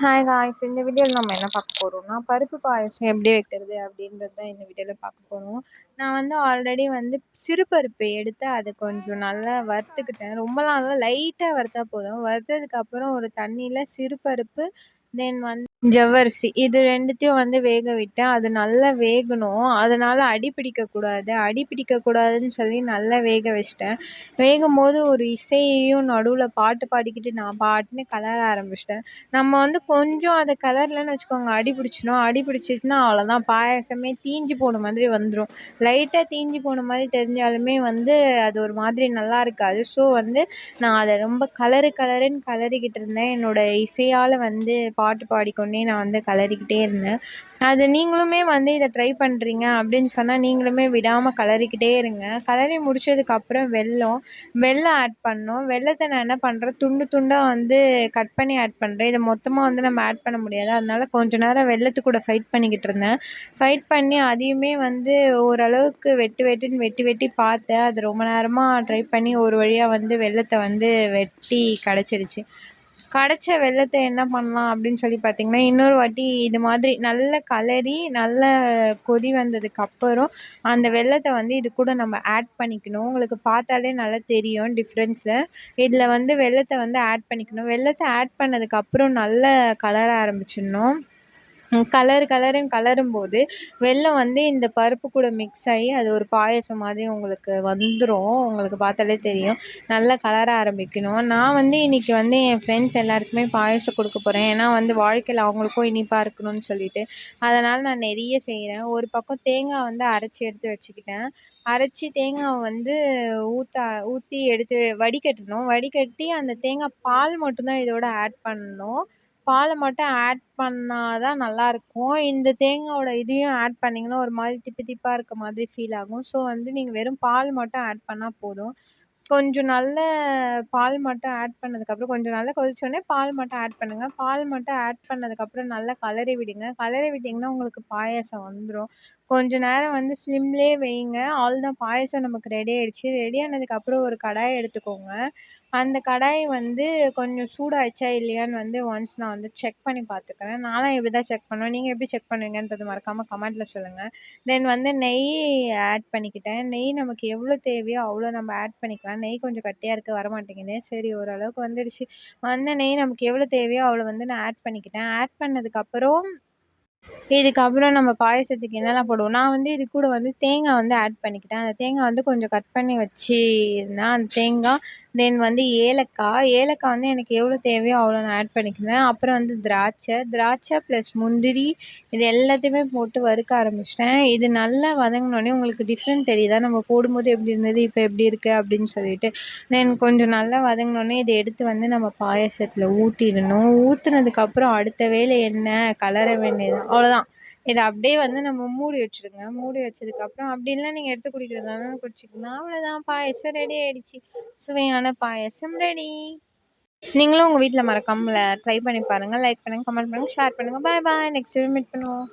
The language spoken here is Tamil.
ஹாய் காய்ஸ் இந்த வீடியோவில் நம்ம என்ன பார்க்க போகிறோம்னா பருப்பு பாயசம் எப்படி வைக்கிறது அப்படின்றது தான் இந்த வீடியோவில் பார்க்க போகிறோம் நான் வந்து ஆல்ரெடி வந்து சிறுபருப்பு எடுத்து அதை கொஞ்சம் நல்லா வறுத்துக்கிட்டேன். ரொம்ப நாளாக லைட்டாக வறுத்தா போதும். வறுத்ததுக்கப்புறம் ஒரு தண்ணியில் சிறுபருப்பு தென் வந்து ஜவ்வரிசி. இது ரெண்டுத்தையும் வந்து வேக விட்டேன். அது நல்லா வேகணும். அதனால் அடி பிடிக்கக்கூடாது. அடி பிடிக்கக்கூடாதுன்னு சொல்லி நல்லா வேக வச்சிட்டேன். வேகும் போது ஒரு இசையையும் நடுவில் பாட்டு பாடிக்கிட்டு நான் பாட்டுன்னு கலர ஆரம்பிச்சிட்டேன். நம்ம வந்து கொஞ்சம் அதை கலர்லன்னு வச்சுக்கோங்க. அடி பிடிச்சிடும். அடி பிடிச்சிச்சுன்னா அவ்வளோதான் பாயாசமே தீஞ்சு போன மாதிரி வந்துடும் லைட்டாக தீஞ்சு போன மாதிரி தெரிஞ்சாலுமே வந்து அது ஒரு மாதிரி நல்லா இருக்காது. ஸோ வந்து நான் அதை ரொம்ப கலரு கலருன்னு கலரிக்கிட்டு இருந்தேன். என்னோடய இசையால் வந்து பாட்டு பாடிக்கணும் நான் வந்து கலரிக்கிட்டே இருந்தேன். அது நீங்களுமே வந்து இதை ட்ரை பண்ணுறீங்க அப்படின்னு சொன்னால் நீங்களுமே விடாமல் கலரிக்கிட்டே இருங்க. கலரி முடிச்சதுக்கப்புறம் வெல்லம் வெல்லம் ஆட் பண்ணோம் வெல்லத்தை நான் என்ன பண்ணுறேன் துண்டு துண்டாக வந்து கட் பண்ணி ஆட் பண்ணுறேன் இதை மொத்தமாக வந்து நம்ம ஆட் பண்ண முடியாது. அதனால் கொஞ்ச நேரம் வெள்ளத்து கூட ஃபைட் பண்ணிக்கிட்டு இருந்தேன். ஃபைட் பண்ணி அதையுமே வந்து ஓரளவுக்கு வெட்டு வெட்டுன்னு வெட்டி வெட்டி பார்த்தேன். அது ரொம்ப நேரமாக ட்ரை பண்ணி ஒரு வழியாக வந்து வெள்ளத்தை வந்து வெட்டி கிடச்சிடுச்சு கடைச்ச வெல்லத்தை என்ன பண்ணலாம் அப்படின்னு சொல்லி பார்த்தீங்கன்னா இன்னொரு வாட்டி இது மாதிரி நல்ல கலரி நல்ல கொதி வந்ததுக்கு அப்புறம் அந்த வெல்லத்தை வந்து இது கூட நம்ம ஆட் பண்ணிக்கணும். உங்களுக்கு பார்த்தாலே நல்லா தெரியும் டிஃப்ரென்ஸு இதில் வந்து வெல்லத்தை வந்து ஆட் பண்ணிக்கணும். வெல்லத்தை ஆட் பண்ணதுக்கப்புறம் நல்ல கலர ஆரம்பிச்சிடணும். கலரு கலருன்னு கலரும்போது வெல்லம் வந்து இந்த பருப்பு கூட மிக்ஸ் ஆகி அது ஒரு பாயசம் மாதிரி உங்களுக்கு வந்துடும் உங்களுக்கு பார்த்தாலே தெரியும். நல்லா கலர ஆரம்பிக்கணும். நான் வந்து இன்றைக்கி வந்து என் ஃப்ரெண்ட்ஸ் எல்லாருக்குமே பாயசம் கொடுக்க போகிறேன் ஏன்னா வந்து வாழ்க்கையில் அவங்களுக்கும் இனிப்பாக இருக்கணும்னு சொல்லிட்டு. அதனால் நான் நிறைய செய்கிறேன் ஒரு பக்கம் தேங்காய் வந்து அரைச்சி எடுத்து வச்சுக்கிட்டேன். அரைச்சி தேங்காவை வந்து ஊற்ற ஊற்றி எடுத்து வடிகட்டணும். வடிகட்டி அந்த தேங்காய் பால் மட்டும்தான் இதோட ஆட் பண்ணணும். பாலை மட்டும் ஆட் பண்ணால் தான் நல்லாயிருக்கும் இந்த தேங்காயோட இதையும் ஆட் பண்ணிங்கன்னா ஒரு மாதிரி திப்பி திப்பாக இருக்க மாதிரி ஃபீல் ஆகும். ஸோ வந்து நீங்கள் வெறும் பால் மட்டும் ஆட் பண்ணால் போதும். கொஞ்சம் நல்ல பால் மட்டும் ஆட் பண்ணதுக்கப்புறம் கொஞ்சம் நல்லா கொதிச்சோடனே பால் மட்டும் ஆட் பண்ணுங்கள் பால் மட்டும் ஆட் பண்ணதுக்கப்புறம் நல்லா கலரி விடுங்க. கலரி விட்டிங்கன்னா உங்களுக்கு பாயாசம் வந்துடும் கொஞ்சம் நேரம் வந்து ஸ்லிம்லேயே வைங்க. அவ்வளோதான் பாயாசம் நமக்கு ரெடி ஆகிடுச்சி ரெடி ஆனதுக்கப்புறம் ஒரு கடாயை எடுத்துக்கோங்க. அந்த கடாய் வந்து கொஞ்சம் சூடாயிடுச்சா இல்லையான்னு வந்து ஒன்ஸ் நான் வந்து செக் பண்ணி பார்த்துக்கிறேன். நானும் இப்படி தான் செக் பண்ணுவேன். நீங்கள் எப்படி செக் பண்ணுவீங்கன்றது மறக்காமல் கமெண்ட்டில் சொல்லுங்கள் தென் வந்து நெய் ஆட் பண்ணிக்கிட்டேன். நெய் நமக்கு எவ்வளோ தேவையோ அவ்வளோ நம்ம ஆட் பண்ணிக்கலாம். நெய் கொஞ்சம் கட்டியாக இருக்க வரமாட்டேங்குது. சரி ஓரளவுக்கு வந்துடுச்சு. வந்த நெய் நமக்கு எவ்வளோ தேவையோ அவ்வளோ வந்து நான் ஆட் பண்ணிக்கிட்டேன். ஆட் பண்ணதுக்கப்புறம் இதுக்கப்புறம் நம்ம பாயசத்துக்கு என்னெல்லாம் போடுவோம்? நான் வந்து இது கூட வந்து தேங்காய் வந்து ஆட் பண்ணிக்கிட்டேன். அந்த தேங்காய் வந்து கொஞ்சம் கட் பண்ணி வச்சுருந்தேன். அந்த தேங்காய் தென் வந்து ஏலக்காய். ஏலக்காய் வந்து எனக்கு எவ்வளோ தேவையோ அவ்வளோ நான் ஆட் பண்ணிக்கினேன். அப்புறம் வந்து திராட்சை. திராட்சை ப்ளஸ் முந்திரி இது எல்லாத்தையுமே போட்டு வறுக்க ஆரம்பிச்சிட்டேன். இது நல்லா வதங்கினோடனே உங்களுக்கு டிஃப்ரெண்ட் தெரியுதா? நம்ம போடும்போது எப்படி இருந்தது? இப்போ எப்படி இருக்குது அப்படின்னு சொல்லிட்டு. தென் கொஞ்சம் நல்லா வதங்கினோடனே இதை எடுத்து வந்து நம்ம பாயசத்தில் ஊற்றிடணும் ஊற்றுனதுக்கப்புறம் அடுத்த வேலை என்ன? கலர வேண்டியது அவ்வளோதான் இதை அப்படியே வந்து நம்ம மூடி வச்சுடுங்க மூடி வச்சதுக்கப்புறம் அப்படி இல்லை நீங்கள் எடுத்து குடிக்கிறதா இருந்தாலும் குடிச்சிக்கலாம் அவ்வளோதான் பாயசம் ரெடி ஆகிடுச்சி சுவையான பாயசம் ரெடி நீங்களும் உங்கள் வீட்டில் மறக்காமல் ட்ரை பண்ணி பாருங்கள் லைக் பண்ணுங்கள் கமெண்ட் பண்ணுங்கள் ஷேர் பண்ணுங்கள் பாய் பாய் நெக்ஸ்ட் மீட் பண்ணுவோம்.